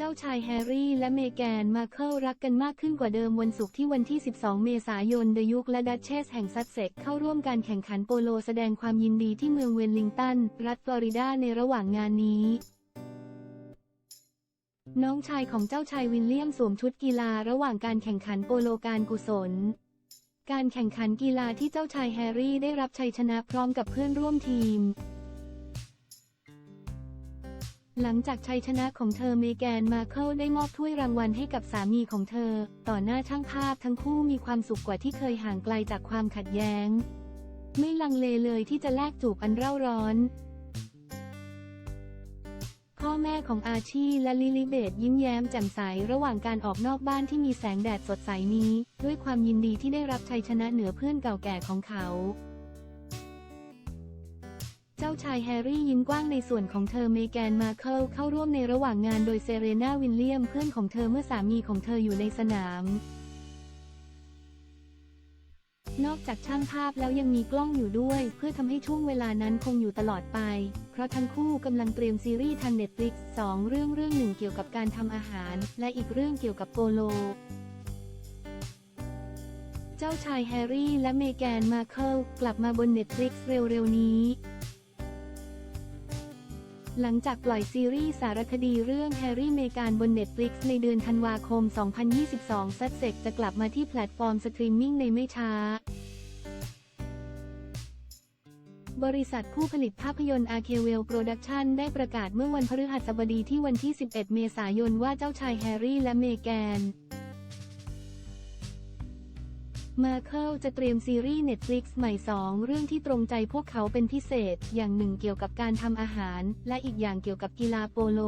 จ้าชายแฮร์รี่และเมแกนมาเคิลรักกันมากขึ้นกว่าเดิมวันศุกร์ที่วันที่ 12 เมษายนเดยุกและดัชเชสแห่งซัสเซ็กเข้าร่วมการแข่งขันโปโลแสดงความยินดีที่เมืองเวลลิงตัน รัฐฟลอริดาในระหว่างงานนี้น้องชายของเจ้าชายวิลเลียมสวมชุดกีฬาระหว่างการแข่งขันโปโลการกุศล การแข่งขันกีฬาที่เจ้าชายแฮร์รี่ได้รับชัยชนะพร้อมกับเพื่อนร่วมทีม หลังจากชัยชนะของเธอเมแกนมาเคิลได้มอบถ้วยรางวัลให้กับสามีของเธอ ต่อหน้าช่างภาพทั้งคู่มีความสุขกว่าที่เคยห่างไกลจากความขัดแย้ง ไม่ลังเลเลยที่จะแลกจูบอันเร่าร้อนพ่อแม่ของอาชีและลิลิเบตยิ้มแย้มแจ่มใสระหว่างการออกนอกบ้านที่มีแสงแดดสดใสนี้ ด้วยความยินดีที่ได้รับชัยชนะเหนือเพื่อนเก่าแก่ของเขา เจ้าชายแฮร์รี่ยิ้มกว้างในส่วนของเธอเมแกนมาเคิลเข้าร่วมในระหว่างงานโดยเซเรนาวิลเลียมเพื่อนของเธอเมื่อสามีของเธออยู่ในสนาม นอกจากช่างภาพแล้วยังมีกล้องอยู่ด้วย เพื่อทำให้ช่วงเวลานั้นคงอยู่ตลอดไป เพราะทั้งคู่กำลังเตรียมซีรีส์ทางเน็ตฟลิกซ์สองเรื่องเรื่องหนึ่งเกี่ยวกับการทำอาหาร และอีกเรื่องเกี่ยวกับโปโลเจ้าชายแฮร์รี่และเมแกนมาเคิลกลับมาบนเน็ตฟลิกซ์เร็วๆนี้ หลังจากปล่อยซีรีส์สารคดีเรื่องแฮร์รี่เมแกนบน Netflix ในเดือนธันวาคม 2022 ซัดเซกจะกลับมาที่แพลตฟอร์มสตรีมมิ่งในไม่ช้า บริษัทผู้ผลิตภาพยนตร์ Archewell Production ได้ประกาศเมื่อวันพฤหัสบดีที่วันที่ 11 เมษายนว่าเจ้าชายแฮร์รี่และเมแกน มาเคิลจะเตรียมซีรีส์ Netflix ใหม่สองเรื่องที่ตรงใจพวกเขาเป็นพิเศษ อย่างหนึ่งเกี่ยวกับการทำอาหาร และอีกอย่างเกี่ยวกับกีฬาโปโล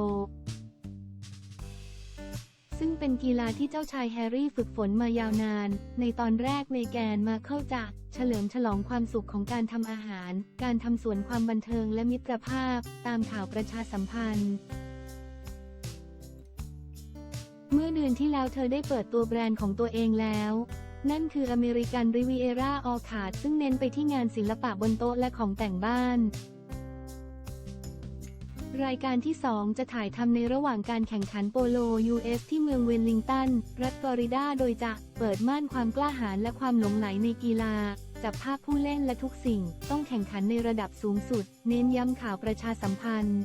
ซึ่งเป็นกีฬาที่เจ้าชายแฮร์รี่ฝึกฝนมายาวนาน ในตอนแรกเมแกนมาเคิลจะเฉลิมฉลองความสุขของการทำอาหาร การทำสวนความบันเทิงและมิตรภาพ ตามข่าวประชาสัมพันธ์เมื่อเดือนที่แล้วเธอได้เปิดตัวแบรนด์ของตัวเองแล้ว นั่นคืออเมริกันริวีเอราออคาดซึ่งเน้นไปที่งานศิลปะบนโต๊ะและของแต่งบ้าน รายการที่ 2 จะถ่ายทำในระหว่างการแข่งขันโปโล US ที่เมืองเวลลิงตัน รัฐฟลอริดา โดยจะเปิดม่านความกล้าหาญและความหลงไหลในกีฬา จับภาพผู้เล่นและทุกสิ่ง ต้องแข่งขันในระดับสูงสุด เน้นย้ำข่าวประชาสัมพันธ์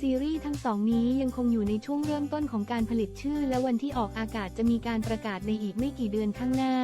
ซีรีส์ทั้งสองนี้ยังคงอยู่ในช่วงเริ่มต้นของการผลิตชื่อ และวันที่ออกอากาศจะมีการประกาศในอีกไม่กี่เดือนข้างหน้า